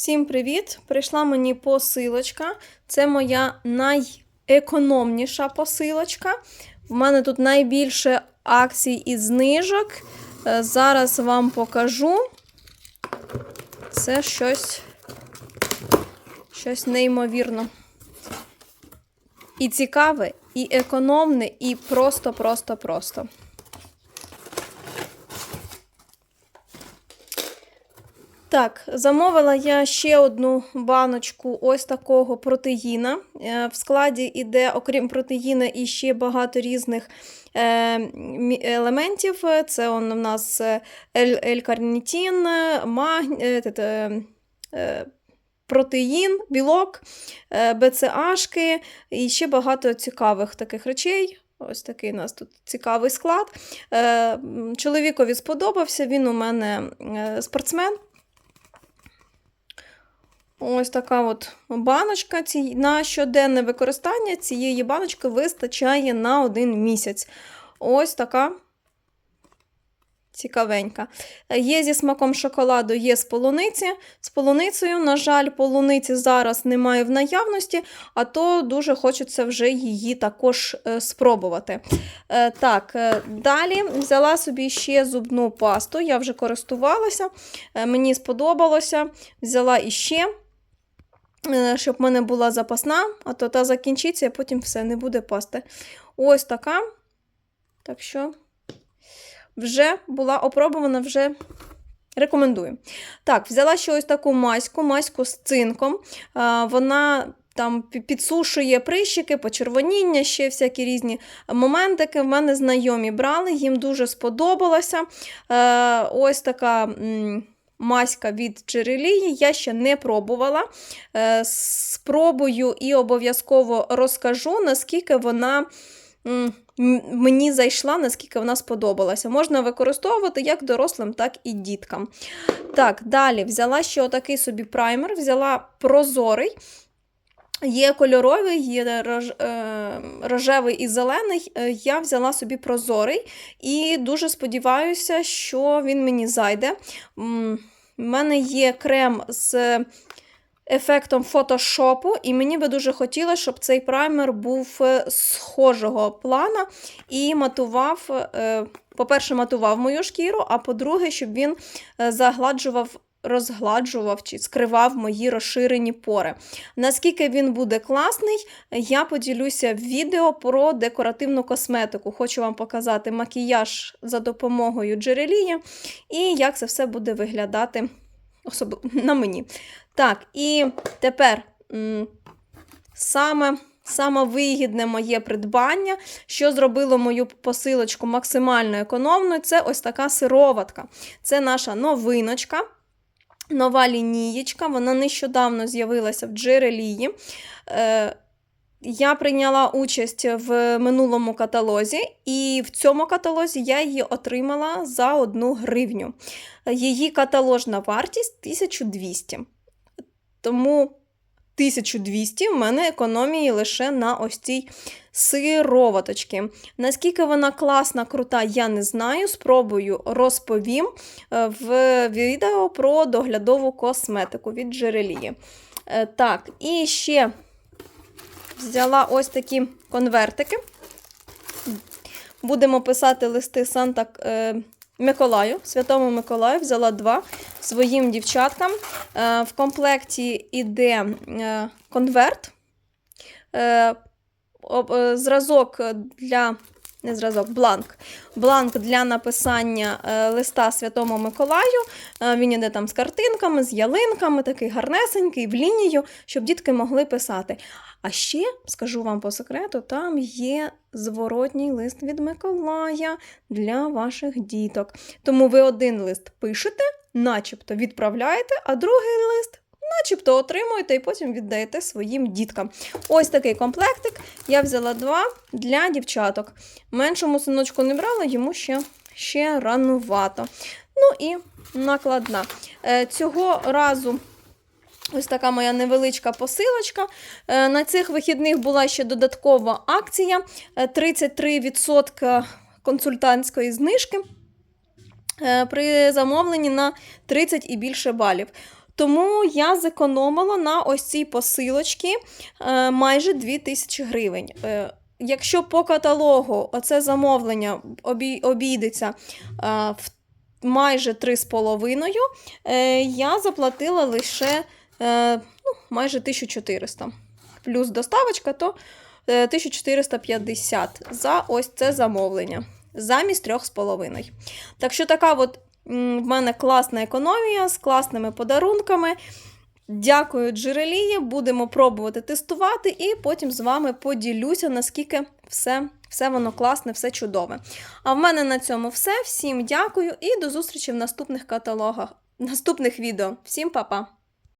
Всім привіт! Прийшла мені посилочка. Це моя найекономніша посилочка. В мене тут найбільше акцій і знижок. Е, Зараз вам покажу. Це щось, щось неймовірно. І цікаве, і економне, і просто-просто-просто. Так, замовила я ще одну баночку ось такого протеїна. Е, В складі йде, окрім протеїна, і ще багато різних е, елементів. Це он у нас маг... е, те- те, протеїн, білок, БЦАшки і ще багато цікавих таких речей. Ось такий у нас тут цікавий склад. Чоловікові сподобався, він у мене спортсмен. Ось така от баночка. На щоденне використання цієї баночки вистачає на один місяць. Ось така цікавенька. Є зі смаком шоколаду, є з полуниці. З полуницею, на жаль, полуниці зараз немає в наявності, а то дуже хочеться вже її також е, спробувати. Е, так, е, далі взяла собі ще зубну пасту. Я вже користувалася, мені сподобалося. Взяла іще щоб в мене була запасна, а то та закінчиться, а потім все не буде пасти. Ось така. Так що вже була опробувана, вже рекомендую. Так, взяла ще ось таку маську, маську з цинком. А, Вона. Там підсушує прищики, почервоніння, ще всякі різні моментики. В мене знайомі брали, їм дуже сподобалося. Е, ось така маська від джерелії. Я ще не пробувала. Е, Спробую і обов'язково розкажу, наскільки вона мені зайшла, наскільки вона сподобалася. Можна використовувати як дорослим, так і діткам. Так, далі взяла ще отакий собі праймер, взяла прозорий. Є кольоровий, є рож, е, рожевий і зелений. Е, Я взяла собі прозорий і дуже сподіваюся, що він мені зайде. У мене є крем з ефектом фотошопу, і мені би дуже хотілося, щоб цей праймер був е, схожого плана і матував, по-перше, матував мою шкіру, а по-друге, щоб він загладжував. Розгладжував чи скривав мої розширені пори. Наскільки він буде класний, я поділюся в відео про декоративну косметику. Хочу вам показати макіяж за допомогою джерелії і як це все буде виглядати особ... на мені. Так, і тепер саме, саме вигідне моє придбання, що зробило мою посилочку максимально економною, це ось така сироватка. Це наша новиночка. Нова лінієчка, вона нещодавно з'явилася в джерелії. Е, я прийняла участь в минулому каталозі, і в цьому каталозі я її отримала за 1 гривню. Її каталожна вартість 1200. Тому 1200 в мене економії лише на ось цій сироваточки. Наскільки вона класна, крута, я не знаю. Спробую розповім е, в відео про доглядову косметику від джерелії. Е, Так, і ще взяла ось такі конвертики. Будемо писати листи Санта е, Миколаю, Святому Миколаю. Взяла два своїм дівчаткам. В комплекті йде е, конверт. Е, об- е, зразок для. Не зразок, бланк. Бланк для написання е, листа Святому Миколаю. Він іде там з картинками, з ялинками, такий гарнесенький, в лінію, щоб дітки могли писати. А ще, скажу вам по секрету, там є зворотній лист від Миколая для ваших діток. Тому ви один лист пишете, начебто відправляєте, а другий лист. Начебто отримуєте і потім віддаєте своїм діткам. Ось такий комплектик. Я взяла два для дівчаток. Меншому синочку не брала, йому ще, ще ранувато. Ну і накладна. Е, цього разу Ось така моя невеличка посилочка. Е, На цих вихідних була ще додаткова акція: е, 33% консультантської знижки е, при замовленні на 30 і більше балів. Тому я зекономила на ось цій посилочці е, майже 2000 гривень. Е, Якщо по каталогу оце замовлення обій- обійдеться е, в майже 3,5, е, я заплатила лише ну, майже 1400. Плюс доставочка, то е, 1450 за ось це замовлення. Замість 3,5. Так що така от в мене класна економія з класними подарунками. Дякую, джерелії. Будемо пробувати тестувати, і потім з вами поділюся, наскільки все, все воно класне, все чудове. А в мене на цьому все. Всім дякую і до зустрічі в наступних каталогах, наступних відео. Всім па-па!